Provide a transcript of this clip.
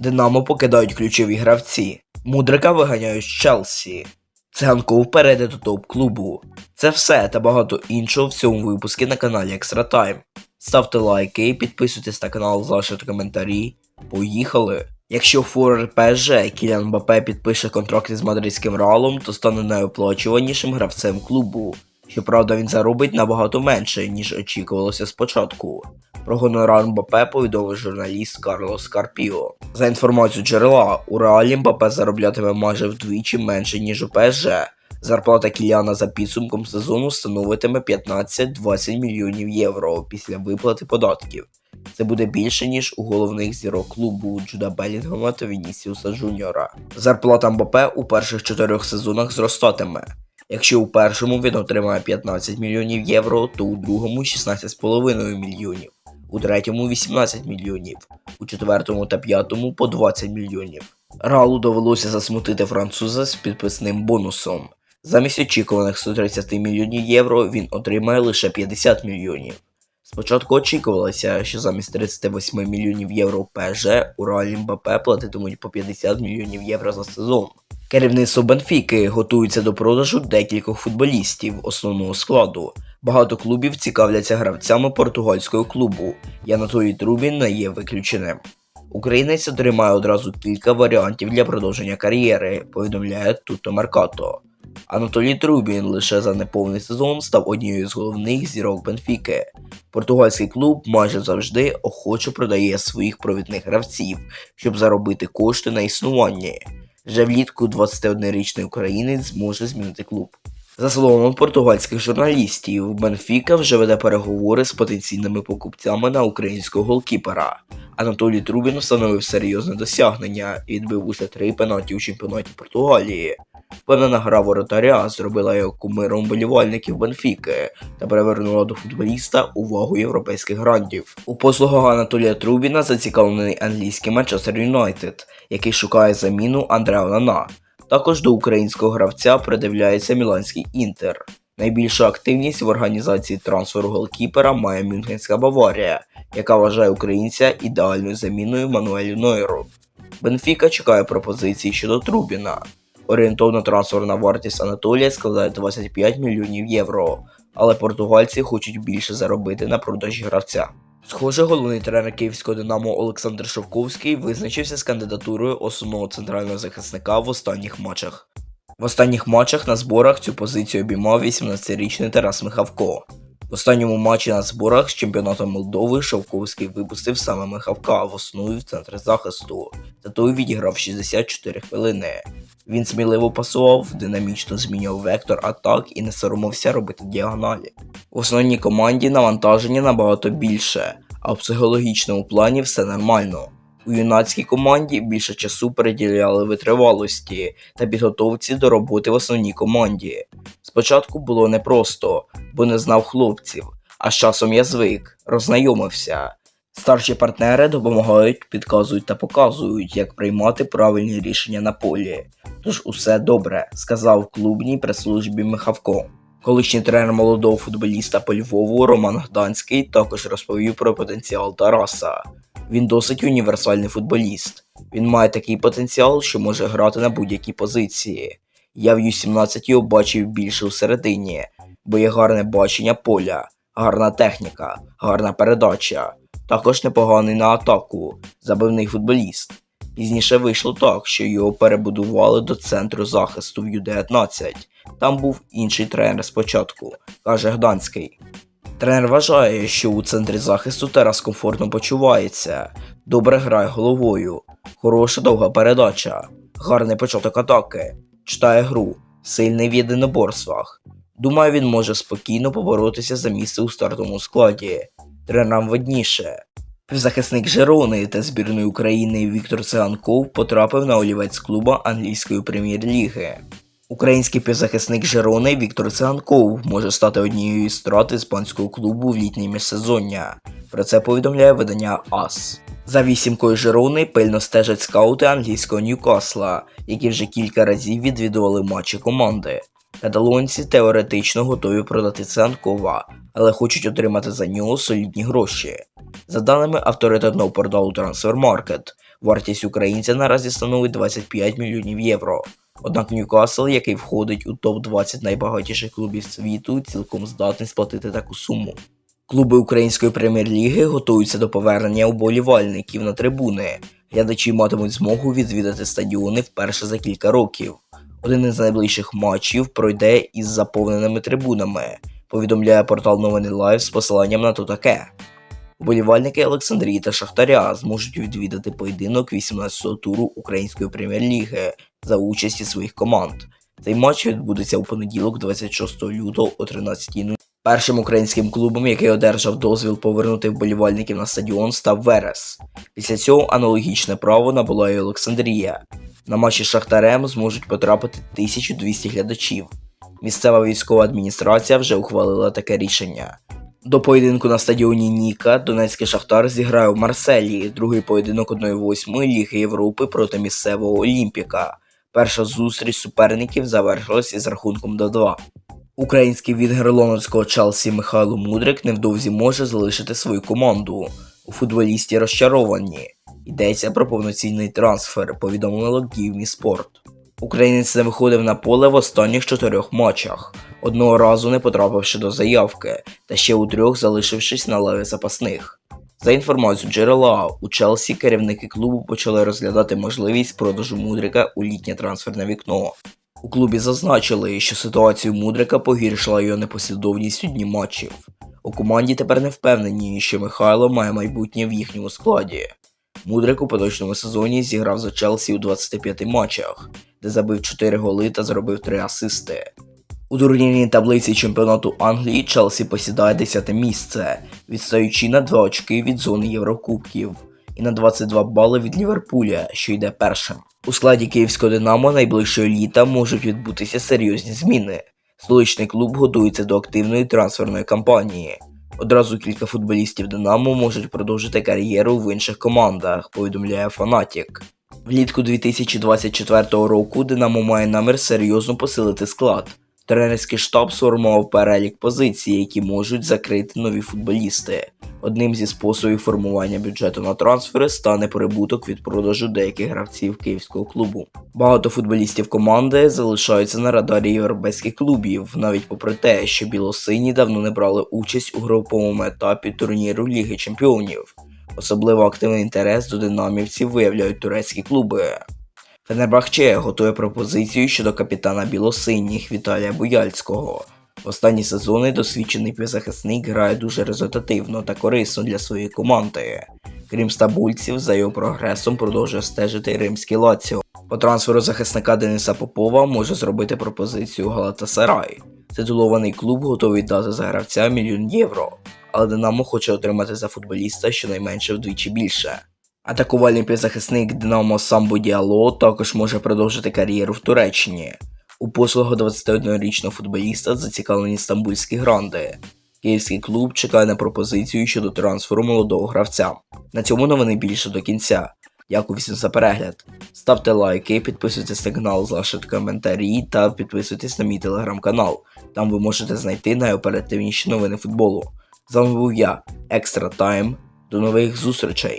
Динамо покидають ключові гравці. Мудрика виганяють з Челсі. Циганков перейде до топ-клубу. Це все та багато іншого в цьому випуску на каналі Extra Time. Ставте лайки, підписуйтесь на канал, залишайте коментарі. Поїхали! Якщо форвард ПСЖ Кілян Мбаппе підпише контракт із мадридським Реалом, то стане найоплачуванішим гравцем клубу. Щоправда, він заробить набагато менше, ніж очікувалося спочатку. Про гонорар Мбаппе повідомив журналіст Карлос Карпіо. За інформацією джерела, у Реалі Мбаппе зароблятиме майже вдвічі менше, ніж у ПСЖ. Зарплата Кіліана за підсумком сезону становитиме 15-20 мільйонів євро після виплати податків. Це буде більше, ніж у головних зірок клубу Джуда Белінгема та Вінісіуса Джуніора. Зарплата Мбаппе у перших чотирьох сезонах зростатиме. Якщо у першому він отримає 15 мільйонів євро, то у другому 16,5 мільйонів, у третьому 18 мільйонів, у четвертому та п'ятому по 20 мільйонів. Ралу довелося засмутити француза з підписним бонусом. Замість очікуваних 130 мільйонів євро він отримає лише 50 мільйонів. Спочатку очікувалося, що замість 38 мільйонів євро ПЖ у Реалі Мбаппе платитимуть по 50 мільйонів євро за сезон. Керівництво Бенфіки готується до продажу декількох футболістів основного складу. Багато клубів цікавляться гравцями португальського клубу, і Анатолій Трубін не є виключеним. Українець отримає одразу кілька варіантів для продовження кар'єри, повідомляє Туто Меркато. Анатолій Трубін лише за неповний сезон став однією з головних зірок Бенфіки. Португальський клуб майже завжди охоче продає своїх провідних гравців, щоб заробити кошти на існуванні. Вже влітку 21-річний українець зможе змінити клуб. За словами португальських журналістів, Бенфіка вже веде переговори з потенційними покупцями на українського голкіпера. Анатолій Трубін встановив серйозне досягнення і відбив уже три пенальті у чемпіонаті Португалії. Впевнена гра воротаря зробила його кумиром болівальників Бенфіки та привернула до футболіста увагу європейських грандів. У послугах Анатолія Трубіна зацікавлений англійський Манчестер Юнайтед, який шукає заміну Андреа Нана. Також до українського гравця придивляється міланський інтер. Найбільшу активність в організації трансферу голкіпера має Мюнхенська Баварія, яка вважає українця ідеальною заміною Мануелю Нойеру. Бенфіка чекає пропозицій щодо Трубіна. Орієнтовна трансферна вартість Анатолія складає 25 мільйонів євро, але португальці хочуть більше заробити на продажі гравця. Схоже, головний тренер київського Динамо Олександр Шовковський визначився з кандидатурою основного центрального захисника в останніх матчах. В останніх матчах на зборах цю позицію обіймав 18-річний Тарас Михавко. В останньому матчі на зборах з чемпіонатом Молдови Шовковський випустив саме Михавка в основі в центрі захисту, та той відіграв 64 хвилини. Він сміливо пасував, динамічно змінював вектор атак і не соромився робити діагоналі. В основній команді навантаження набагато більше, а в психологічному плані все нормально. У юнацькій команді більше часу приділяли витривалості та підготовці до роботи в основній команді. Спочатку було непросто, бо не знав хлопців, а з часом я звик, роззнайомився. Старші партнери допомагають, підказують та показують, як приймати правильні рішення на полі. Тож усе добре, сказав клубній прес-службі Михавко. Колишній тренер молодого футболіста по Львову Роман Гданський також розповів про потенціал Тараса. Він досить універсальний футболіст. Він має такий потенціал, що може грати на будь-якій позиції. Я в Ю-17 його бачив більше у середині, бо є гарне бачення поля, гарна техніка, гарна передача. Також непоганий на атаку, забивний футболіст. Пізніше вийшло так, що його перебудували до центру захисту в Ю-19. Там був інший тренер спочатку, каже Гданський. Тренер вважає, що у центрі захисту Тарас комфортно почувається, добре грає головою, хороша довга передача, гарний початок атаки, читає гру, сильний в єдиноборствах. Думаю, він може спокійно поборотися за місце у стартовому складі. Тренерам видніше. Півзахисник Жерони та збірної України Віктор Циганков потрапив на олівець клуба англійської прем'єр-ліги. Український півзахисник Жерони Віктор Циганков може стати однією з страт іспанського клубу в літнє міжсезоння. Про це повідомляє видання АС. За вісімкою Жерони пильно стежать скаути англійського Ньюкасла, які вже кілька разів відвідували матчі команди. Каталонці теоретично готові продати Циганкова, але хочуть отримати за нього солідні гроші. За даними авторитетного порталу Transfermarkt, Вартість українця наразі становить 25 мільйонів євро. Однак Ньюкасл, який входить у топ-20 найбагатіших клубів світу, цілком здатний сплатити таку суму. Клуби української прем'єр-ліги готуються до повернення уболівальників на трибуни. Глядачі матимуть змогу відвідати стадіони вперше за кілька років. Один із найближчих матчів пройде із заповненими трибунами, повідомляє портал Новини Лайв з посиланням на то таке. Уболівальники Олександрії та Шахтаря зможуть відвідати поєдинок 18-го туру Української прем'єр-ліги за участі своїх команд. Цей матч відбудеться у понеділок, 26 лютого о 13.00. Першим українським клубом, який одержав дозвіл повернути вболівальників на стадіон, став Верес. Після цього аналогічне право набула і Олександрія. На матчі з Шахтарем зможуть потрапити 1200 глядачів. Місцева військова адміністрація вже ухвалила таке рішення. До поєдинку на стадіоні Ніка Донецький Шахтар зіграє в Марселі, другий поєдинок 1-8 Ліги Європи проти місцевого Олімпіка. Перша зустріч суперників завершилась із рахунком до 2. Український відгер лондонського Челсі Михайло Мудрик невдовзі може залишити свою команду. У футболісті розчаровані. Йдеться про повноцінний трансфер, повідомило Me Sport. Українець не виходив на поле в останніх чотирьох матчах, одного разу не потрапивши до заявки, та ще у трьох залишившись на лаві запасних. За інформацією джерела, у Челсі керівники клубу почали розглядати можливість продажу Мудрика у літнє трансферне вікно. У клубі зазначили, що ситуацію Мудрика погіршила його непослідовність у дні матчів. У команді тепер не впевнені, що Михайло має майбутнє в їхньому складі. Мудрик у поточному сезоні зіграв за Челсі у 25 матчах, де забив 4 голи та зробив 3 асисти. У турнірній таблиці чемпіонату Англії Челсі посідає 10 місце, відстаючи на 2 очки від зони Єврокубків і на 22 бали від Ліверпуля, що йде першим. У складі київського Динамо найближчого літа можуть відбутися серйозні зміни. Столичний клуб готується до активної трансферної кампанії. Одразу кілька футболістів Динамо можуть продовжити кар'єру в інших командах, повідомляє Фанатік. Влітку 2024 року Динамо має намір серйозно посилити склад. Тренерський штаб сформував перелік позицій, які можуть закрити нові футболісти. Одним зі способів формування бюджету на трансфери стане прибуток від продажу деяких гравців київського клубу. Багато футболістів команди залишаються на радарі європейських клубів, навіть попри те, що білосині давно не брали участь у груповому етапі турніру Ліги Чемпіонів. Особливо активний інтерес до динамівців виявляють турецькі клуби. Фенербахче готує пропозицію щодо капітана білосиніх Віталія Буяльського. Останні сезони досвідчений півзахисник грає дуже результативно та корисно для своєї команди. Крім стабульців, за його прогресом продовжує стежити римський Лаціо. По трансферу захисника Дениса Попова може зробити пропозицію Галатасарай. Титулований клуб готовий дати за гравця мільйон євро, але Динамо хоче отримати за футболіста щонайменше вдвічі більше. Атакувальний півзахисник Динамо Самбо Діало також може продовжити кар'єру в Туреччині. У послугу 21-річного футболіста зацікавлені стамбульські гранди. Київський клуб чекає на пропозицію щодо трансферу молодого гравця. На цьому новини більше до кінця. Дякую всім за перегляд. Ставте лайки, підписуйтесь на канал, залишайте коментарі та підписуйтесь на мій телеграм-канал. Там ви можете знайти найоперативніші новини футболу. З вами був я, Екстра Тайм. До нових зустрічей!